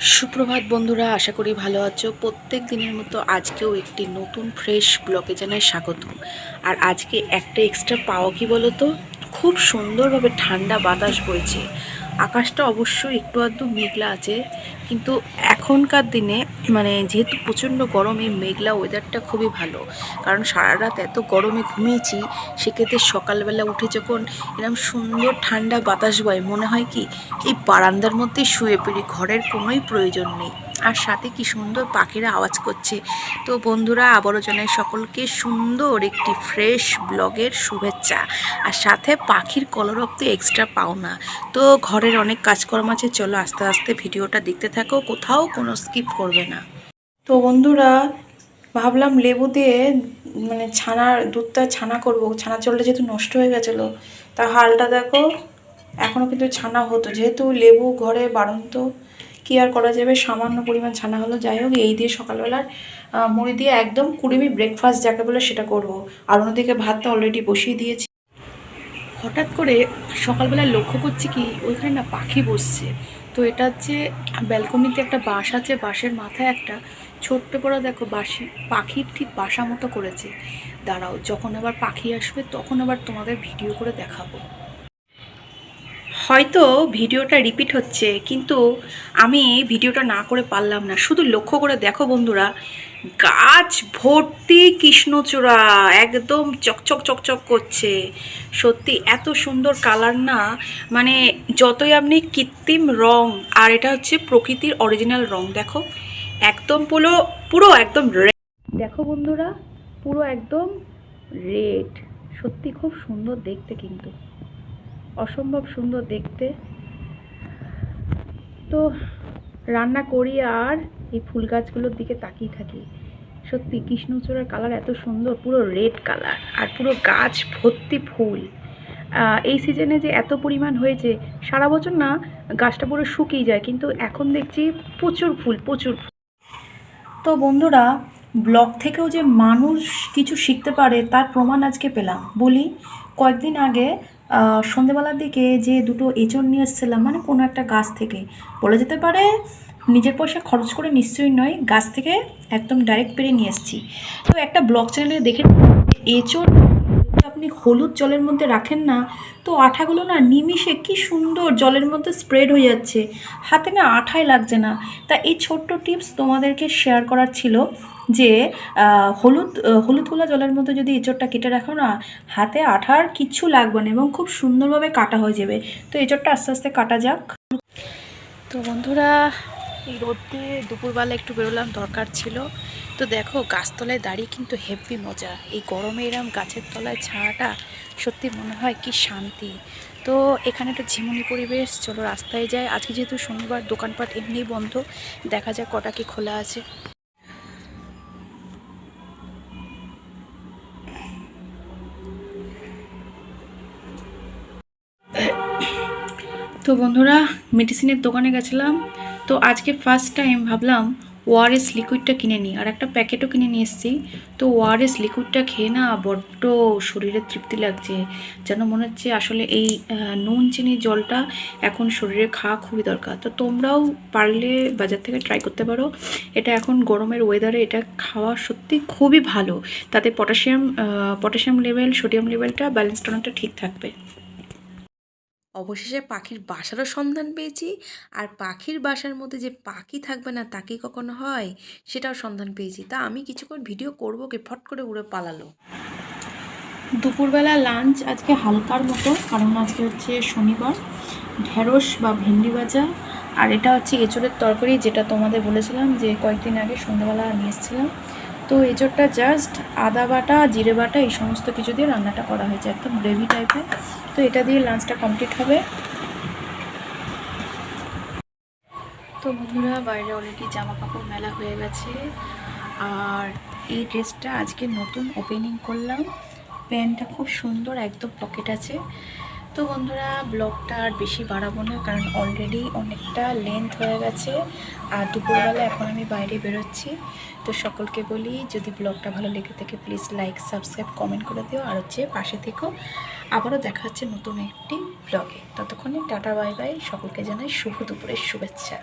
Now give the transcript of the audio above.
সুপ্রভাত বন্ধুরা, আশা করি ভালো আছো। প্রত্যেক দিনের মতো আজকেও একটি নতুন ফ্রেশ ব্লকে জানায় স্বাগত। আর আজকে একটা এক্সট্রা পাওয়া কি বলো তো খুব সুন্দরভাবে ঠান্ডা বাতাস বইছে। আকাশটা অবশ্যই একটু আধটু মেঘলা আছে কিন্তু এখনকার দিনে মানে যেহেতু প্রচণ্ড গরম মেঘলা ওয়েদারটা খুবই ভালো, কারণ সারা রাত এত গরমে ঘুমিয়েছি, সেক্ষেত্রে সকালবেলা উঠে যখন এরকম সুন্দর ঠান্ডা বাতাস বয়, মনে হয় কি, এই বারান্দার মধ্যে শুয়ে পড়ি, ঘরের কোনোই প্রয়োজন নেই। আর সাথে কি সুন্দর পাখিরা আওয়াজ করছে। তো বন্ধুরা, আবারও জানাই সকলকে সুন্দর একটি ফ্রেশ ব্লগের শুভেচ্ছা। আর সাথে পাখির কলরব তো এক্সট্রা পাও না তো ঘরের অনেক কাজকর্ম আছে, চলো আস্তে আস্তে ভিডিওটা দেখতে থাকো। কোথাও কোনো স্কিপ করবে না। তো বন্ধুরা, ভাবলাম লেবু দিয়ে মানে ছানার দুধটা ছানা করব। ছানা চলটা যেহেতু নষ্ট হয়ে গেছিল, তা হালটা দেখো এখনও কিন্তু ছানা হতো। যেহেতু লেবু ঘরে বাড়ন্ত, কি আর করা যাবে? সামান্য পরিমাণ ছানা হলো। যাই হোক, এই দিয়ে সকালবেলার মুড়ি দিয়ে একদম কুড়িমি ব্রেকফাস্ট যাকে বলে সেটা করব। আর অন্যদিকে ভাতটা অলরেডি বসিয়ে দিয়েছি। হঠাৎ করে সকালবেলা লক্ষ্য করছি কি, ওইখানে না পাখি বসছে। তো এটা হচ্ছে, ব্যালকনিতে একটা বাস আছে, বাঁশের মাথায় একটা ছোট্ট বড় দেখো বাসি পাখির ঠিক বাসা মতো করেছে। দাঁড়াও, যখন আবার পাখি আসবে তখন আবার তোমাদের ভিডিও করে দেখাবো। হয়তো ভিডিওটা রিপিট হচ্ছে, কিন্তু আমি ভিডিওটা না করে পারলাম না। শুধু লক্ষ্য করে দেখো বন্ধুরা গাছ ভর্তি কৃষ্ণচূড়া, একদম চকচক চকচক করছে। সত্যি এত সুন্দর কালার না মানে যতই আপনি কৃত্রিম রং, আর এটা হচ্ছে প্রকৃতির অরিজিনাল রং, দেখো। একদম পুরো পুরো একদম। দেখো বন্ধুরা, পুরো একদম রেড সত্যি খুব সুন্দর দেখতে কিন্তু। অসম্ভব সুন্দর দেখতে। তো রান্না করি আর এই ফুল গাছগুলোর দিকে তাকিয়ে থাকি। সত্যি, কৃষ্ণচূড়ার কালার এত সুন্দর, পুরো রেড কালার আর পুরো গাছ ভর্তি ফুল। এই সিজনে যে এত পরিমাণ হয়েছে, সারা বছর না গাছটা পুরো শুকিয়ে যায়, কিন্তু এখন দেখছি প্রচুর ফুল, প্রচুর তো বন্ধুরা ব্লগ থেকেও যে মানুষ কিছু শিখতে পারে, তার প্রমাণ আজকে পেলাম। বলি, কয়েকদিন আগে সন্ধেবেলার দিকে যে দুটো এঁচড় নিয়ে এসেছিলাম মানে কোনো একটা গাছ থেকে। বলা যেতে পারে নিজের পয়সা খরচ করে নিশ্চয়ই নয়, গাছ থেকে একদম ডাইরেক্ট পেরে নিয়ে এসেছি। তো একটা ব্লগ চ্যানেলে দেখে এঁচড় আপনি হলুদ জলের মধ্যে রাখেন না তো আঠাগুলো না নিমিষে কি সুন্দর জলের মধ্যে স্প্রেড হয়ে যাচ্ছে। হাতে না আঠাই লাগছে না। তা এই ছোট্ট টিপস তোমাদেরকে শেয়ার করার ছিল যে হলুদ আহ, হলুদগুলো জলের মধ্যে যদি এঁচড়টা কেটে রাখো না হাতে আঠার কিচ্ছু লাগবে না এবং খুব সুন্দরভাবে কাটা হয়ে যাবে। তো এঁচড়টা আস্তে আস্তে কাটা যাক। তো বন্ধুরা রোদে দুপুরবেলা একটু বেরোলাম, দরকার ছিল। তো দেখো, গাছতলায় দাঁড়িয়ে কিন্তু হেভি মজা। এই গরমে এরম গাছের তলায় ছায়াটা সত্যি মনে হয় কি শান্তি। তো এখানে একটা ঝিমুনি পরিবেশ, চলো রাস্তায় যাই। আজকে যেহেতু শনিবার, দোকানপাট এমনিই বন্ধ। দেখা যাক কটা কি খোলা আছে। তো বন্ধুরা মেডিসিনের দোকানে গেছিলাম। তো আজকে ফার্স্ট টাইম ভাবলাম ওআরএস লিকুইডটা কিনে নিই। আর একটা প্যাকেটও কিনে নিয়ে এসেছি। তো ওআরএস লিকুইডটা খেয়ে না বড্ড শরীরে তৃপ্তি লাগছে। যেন মনে হচ্ছে আসলে এই নুন, চিনি, জলটা এখন শরীরে খাওয়া খুবই দরকার। তো তোমরাও পারলে বাজার থেকে ট্রাই করতে পারো। এটা এখন গরমের ওয়েদারে এটা খাওয়া সত্যি খুবই ভালো। তাতে পটাশিয়াম পটাশিয়াম লেভেল সোডিয়াম লেভেলটা ব্যালেন্সটা অনেকটা ঠিক থাকবে। অবশেষে পাখির বাসারও সন্ধান পেয়েছি। আর পাখির বাসার মধ্যে যে পাখি থাকবে না তাকে কখনো হয়? সেটাও সন্ধান পেয়েছি। তা আমি কিছুক্ষণ ভিডিও করব কি ফট করে উড়ে পালালো। দুপুরবেলা লাঞ্চ আজকে হালকার মতো, কারণ আজকে হচ্ছে শনিবার, ঢেঁড়স বা ভেন্ডি ভাজা। আর এটা হচ্ছে এঁচড়ের তরকারি, যেটা তোমাদের বলেছিলাম যে কয়েকদিন আগে সন্ধ্যাবেলা নিয়ে এসেছিলাম। তো এঁচড়টা জাস্ট আদা বাটা, জিরে বাটা, এই সমস্ত কিছু দিয়ে রান্নাটা করা হয়েছে, একদম গ্রেভি টাইপের তো এটা দিয়ে লাঞ্চটা কমপ্লিট হবে। তো বন্ধুরা, বাইরে অলরেডি জামা কাপড় মেলা হয়ে গেছে। আর এই ড্রেসটা আজকে নতুন ওপেনিং করলাম। প্যান্টটা খুব সুন্দর, একদম পকেট আছে। তো বন্ধুরা, ব্লগটা আর বেশি বাড়াবো না, কারণ অলরেডি অনেকটা লেন্থ হয়ে গেছে। আর দুপুরবেলা এখন আমি বাইরে বেরোচ্ছি। তো সকলকে বলি, যদি ব্লগটা ভালো লেগে থাকে প্লিজ লাইক সাবস্ক্রাইব কমেন্ট করে দিও। আর হচ্ছে পাশে থেকেও আবারও দেখা হচ্ছে নতুন একটি ব্লগে। ততক্ষণে টাটা বাই বাই সকলকে জানাই শুভ দুপুরের শুভেচ্ছা।